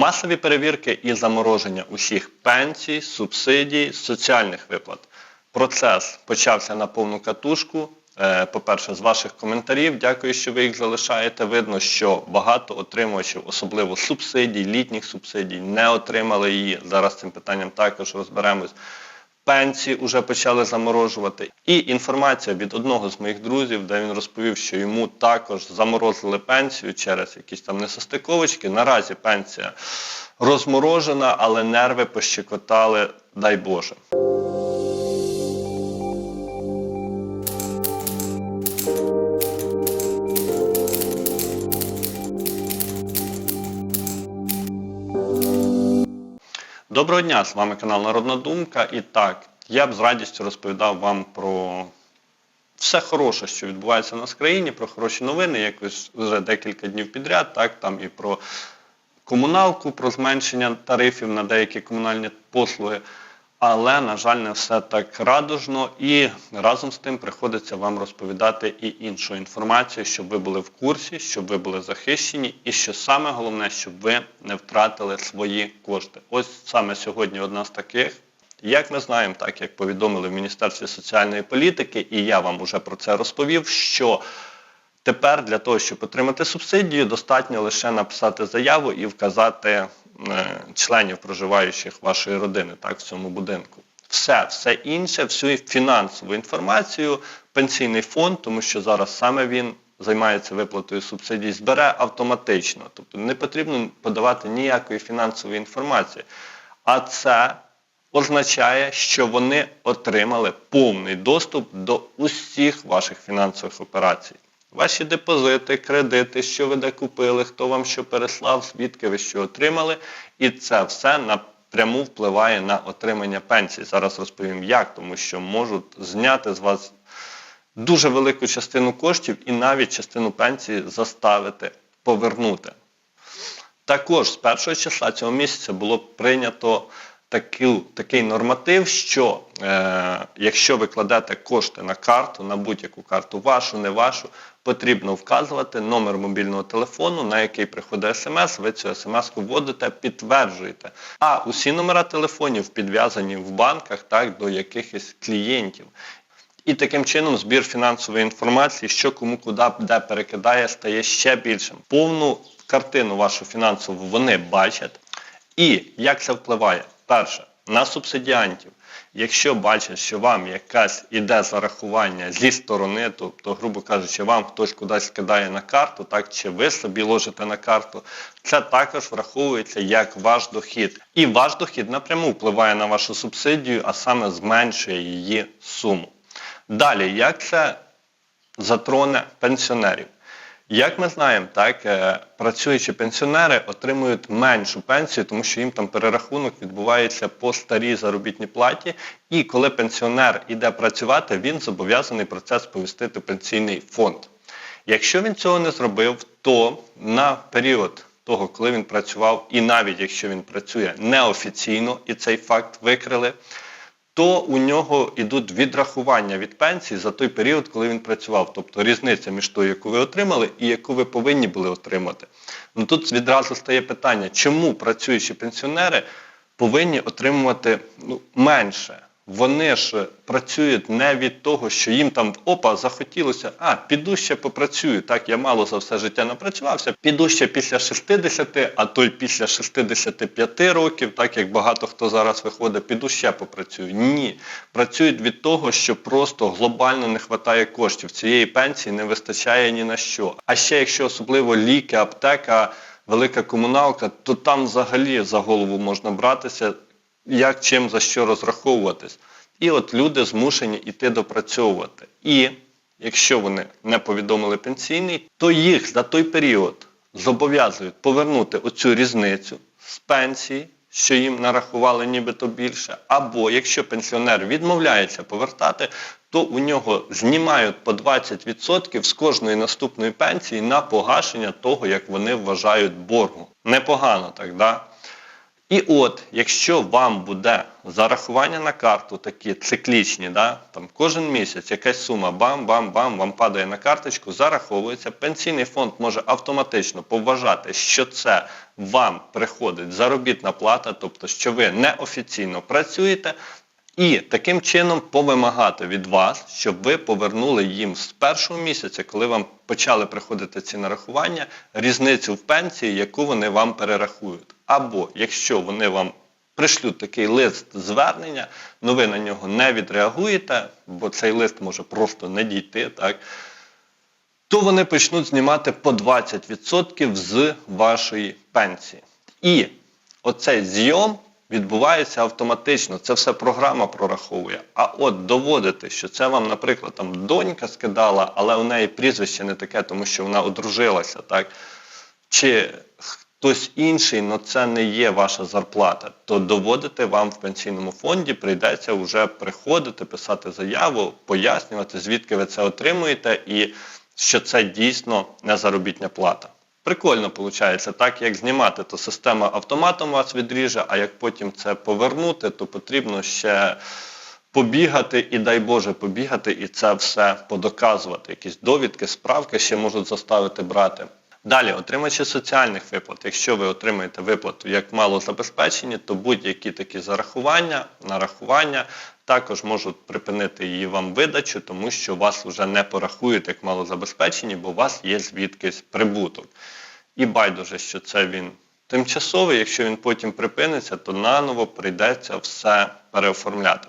масові перевірки і замороження усіх пенсій, субсидій, соціальних виплат. Процес почався на повну катушку. Е, По-перше, з ваших коментарів, дякую, що ви їх залишаєте. Видно, що багато отримувачів, особливо субсидій, літніх субсидій, не отримали її. Зараз цим питанням також розберемось. Пенсії вже почали заморожувати. І інформація від одного з моїх друзів, де він розповів, що йому також заморозили пенсію через якісь там несостиковочки. Наразі пенсія розморожена, але нерви пощекотали, дай Боже. Доброго дня, з вами канал Народна Думка. І так, я б з радістю розповідав вам про все хороше, що відбувається в нас в країні, про хороші новини, як вже декілька днів підряд, так, там і про комуналку, про зменшення тарифів на деякі комунальні послуги. Але, на жаль, не все так радужно і разом з тим приходиться вам розповідати і іншу інформацію, щоб ви були в курсі, щоб ви були захищені, і що саме головне, щоб ви не втратили свої кошти. Ось саме сьогодні одна з таких. Як ми знаємо, так як повідомили в Міністерстві соціальної політики, і я вам уже про це розповів, що тепер для того, щоб отримати субсидію, достатньо лише написати заяву і вказати членів проживаючих вашої родини так, в цьому будинку. Все, все інше, всю фінансову інформацію, пенсійний фонд, тому що зараз саме він займається виплатою субсидій, збере автоматично. Тобто не потрібно подавати ніякої фінансової інформації. А це означає, що вони отримали повний доступ до усіх ваших фінансових операцій. Ваші депозити, кредити, що ви де купили, хто вам що переслав, звідки ви що отримали. І це все напряму впливає на отримання пенсії. Зараз розповім як, тому що можуть зняти з вас дуже велику частину коштів і навіть частину пенсії заставити повернути. Також з першого числа цього місяця було прийнято таку, такий норматив, що е, якщо ви кладете кошти на карту, на будь-яку карту, вашу, не вашу, потрібно вказувати номер мобільного телефону, на який приходить смс, ви цю смс-ку вводите, підтверджуєте. А усі номера телефонів підв'язані в банках так, до якихось клієнтів. І таким чином збір фінансової інформації, що кому куди де перекидає, стає ще більшим. Повну картину вашу фінансову вони бачать. І як це впливає? Перше, на субсидіантів. Якщо бачать, що вам якась іде зарахування зі сторони, тобто, грубо кажучи, вам хтось кудись кидає на карту, так чи ви собі ложите на карту, це також враховується як ваш дохід. І ваш дохід напряму впливає на вашу субсидію, а саме зменшує її суму. Далі, як це затроне пенсіонерів? Як ми знаємо, так, е, працюючі пенсіонери отримують меншу пенсію, тому що їм там перерахунок відбувається по старій заробітній платі. І коли пенсіонер іде працювати, він зобов'язаний про це сповістити пенсійний фонд. Якщо він цього не зробив, то на період того, коли він працював, і навіть якщо він працює неофіційно і цей факт викрили, то у нього йдуть відрахування від пенсії за той період, коли він працював. Тобто різниця між тою, яку ви отримали, і яку ви повинні були отримати. Ну Тут відразу стає питання, чому працюючі пенсіонери повинні отримувати ну, менше? Вони ж працюють не від того, що їм там опа захотілося, а піду ще попрацюю. Так, я мало за все життя напрацювався, піду ще після 60, а то й після 65 років, так як багато хто зараз виходить, піду ще попрацюю. Ні. Працюють від того, що просто глобально не вистачає коштів. Цієї пенсії не вистачає ні на що. А ще якщо особливо ліки, аптека, велика комуналка, то там взагалі за голову можна братися як чим за що розраховуватись. І от люди змушені йти допрацьовувати. І якщо вони не повідомили пенсійний, то їх за той період зобов'язують повернути оцю різницю з пенсії, що їм нарахували нібито більше. Або якщо пенсіонер відмовляється повертати, то у нього знімають по 20% з кожної наступної пенсії на погашення того, як вони вважають боргу. Непогано так, да? І от, якщо вам буде зарахування на карту такі циклічні, да, там кожен місяць якась сума бам-бам-бам вам падає на карточку, зараховується, пенсійний фонд може автоматично поважати, що це вам приходить заробітна плата, тобто що ви неофіційно працюєте, і таким чином повимагати від вас, щоб ви повернули їм з першого місяця, коли вам почали приходити ці нарахування, різницю в пенсії, яку вони вам перерахують. Або якщо вони вам пришлють такий лист звернення, але ви на нього не відреагуєте, бо цей лист може просто не дійти, так, то вони почнуть знімати по 20% з вашої пенсії. І оцей зйом відбувається автоматично, це все програма прораховує. А от доводити, що це вам, наприклад, там донька скидала, але у неї прізвище не таке, тому що вона одружилася, так? Чи хтось інший, але це не є ваша зарплата, то доводити вам в пенсійному фонді прийдеться вже приходити, писати заяву, пояснювати, звідки ви це отримуєте, і що це дійсно не заробітня плата. Прикольно виходить, так як знімати, то система автоматом вас відріже, а як потім це повернути, то потрібно ще побігати і дай Боже побігати і це все подоказувати. Якісь довідки, справки ще можуть заставити брати. Далі, отримачі соціальних виплат. Якщо ви отримаєте виплату як малозабезпечені, то будь-які такі зарахування, нарахування також можуть припинити її вам видачу, тому що вас вже не порахують як малозабезпечені, бо у вас є звідкись прибуток. І байдуже, що це він тимчасовий, якщо він потім припиниться, то наново прийдеться все переоформляти.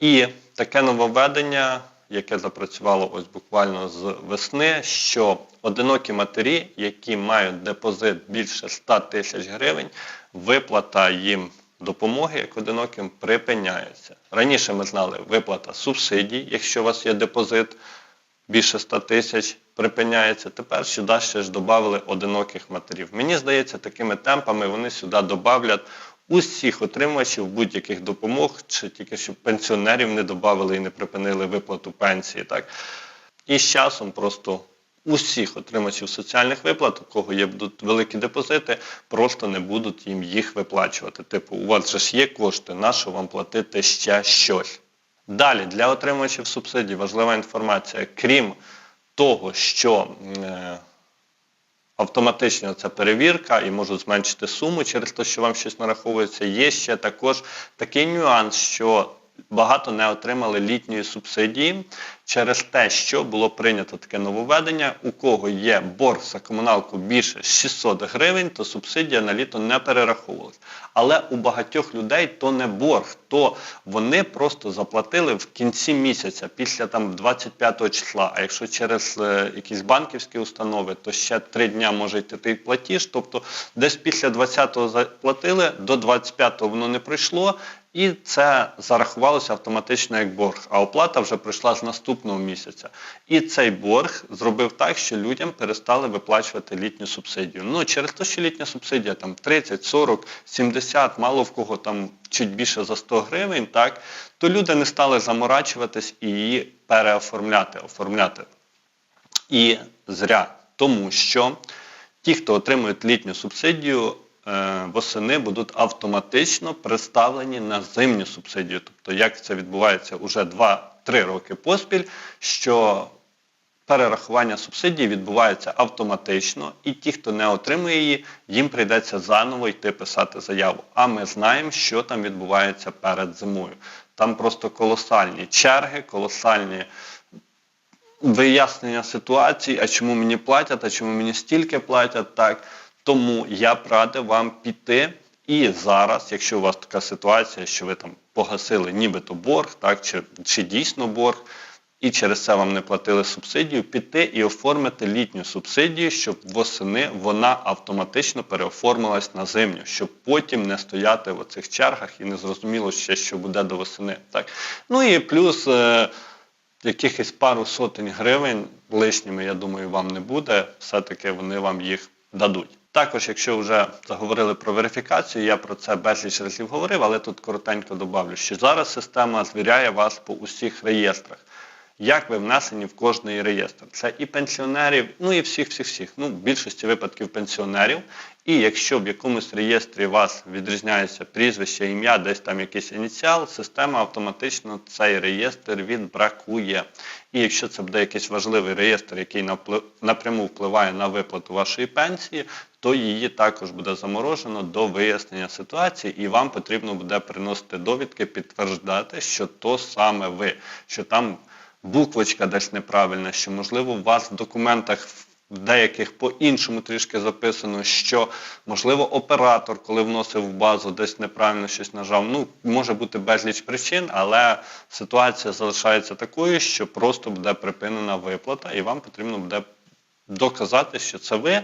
І таке нововведення, яке запрацювало ось буквально з весни, що одинокі матері, які мають депозит більше 100 тисяч гривень, виплата їм допомоги як одиноким припиняється. Раніше ми знали виплата субсидій, якщо у вас є депозит більше 100 тисяч, припиняється. Тепер сюди ще ж додали одиноких матерів. Мені здається, такими темпами вони сюди додавлять усіх отримувачів будь-яких допомог, чи тільки щоб пенсіонерів не додали і не припинили виплату пенсії. Так? І з часом просто усіх отримачів соціальних виплат, у кого є великі депозити, просто не будуть їм їх виплачувати. Типу, у вас же ж є кошти, на що вам платити ще щось. Далі, для отримувачів субсидій важлива інформація, крім того, що е, автоматично це перевірка і можуть зменшити суму через те, що вам щось нараховується, є ще також такий нюанс, що багато не отримали літньої субсидії через те, що було прийнято таке нововведення. У кого є борг за комуналку більше 600 гривень, то субсидія на літо не перераховувалась. Але у багатьох людей то не борг, то вони просто заплатили в кінці місяця, після там 25 числа. А якщо через е, якісь банківські установи, то ще три дня може йти той платіж. Тобто десь після 20-го заплатили, до 25-го воно не пройшло. І це зарахувалося автоматично як борг, а оплата вже прийшла з наступного місяця. І цей борг зробив так, що людям перестали виплачувати літню субсидію. Ну, через те, що літня субсидія там 30, 40, 70, мало в кого там чуть більше за 100 гривень, так, то люди не стали заморачуватись і її переоформляти, оформляти. І зря, тому що ті, хто отримують літню субсидію, восени будуть автоматично представлені на зимню субсидію. Тобто, як це відбувається уже 2-3 роки поспіль, що перерахування субсидії відбувається автоматично, і ті, хто не отримує її, їм прийдеться заново йти писати заяву. А ми знаємо, що там відбувається перед зимою. Там просто колосальні черги, колосальні вияснення ситуації, а чому мені платять, а чому мені стільки платять, так. Тому я б радив вам піти і зараз, якщо у вас така ситуація, що ви там погасили нібито борг, так, чи, чи дійсно борг, і через це вам не платили субсидію, піти і оформити літню субсидію, щоб восени вона автоматично переоформилась на зимню, щоб потім не стояти в оцих чергах і не зрозуміло ще, що буде до восени. Так. Ну і плюс е, якихось пару сотень гривень лишніми, я думаю, вам не буде, все-таки вони вам їх дадуть. Також, якщо вже заговорили про верифікацію, я про це безліч разів говорив, але тут коротенько добавлю, що зараз система звіряє вас по усіх реєстрах. Як ви внесені в кожний реєстр. Це і пенсіонерів, ну і всіх-всіх-всіх. Ну, в більшості випадків пенсіонерів. І якщо в якомусь реєстрі вас відрізняється прізвище, ім'я, десь там якийсь ініціал, система автоматично цей реєстр відбракує. І якщо це буде якийсь важливий реєстр, який напряму впливає на виплату вашої пенсії, то її також буде заморожено до вияснення ситуації, і вам потрібно буде приносити довідки, підтверждати, що то саме ви, що там буквочка десь неправильна, що можливо у вас в документах деяких по-іншому трішки записано, що можливо оператор, коли вносив в базу, десь неправильно щось нажав. Ну, може бути безліч причин, але ситуація залишається такою, що просто буде припинена виплата, і вам потрібно буде доказати, що це ви,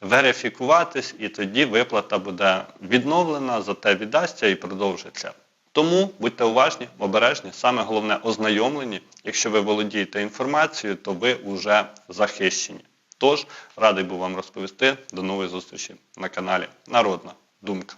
верифікуватись, і тоді виплата буде відновлена, зате віддасться і продовжиться. Тому будьте уважні, обережні, саме головне ознайомлені. Якщо ви володієте інформацією, то ви вже захищені. Тож радий був вам розповісти. До нової зустрічі на каналі Народна Думка.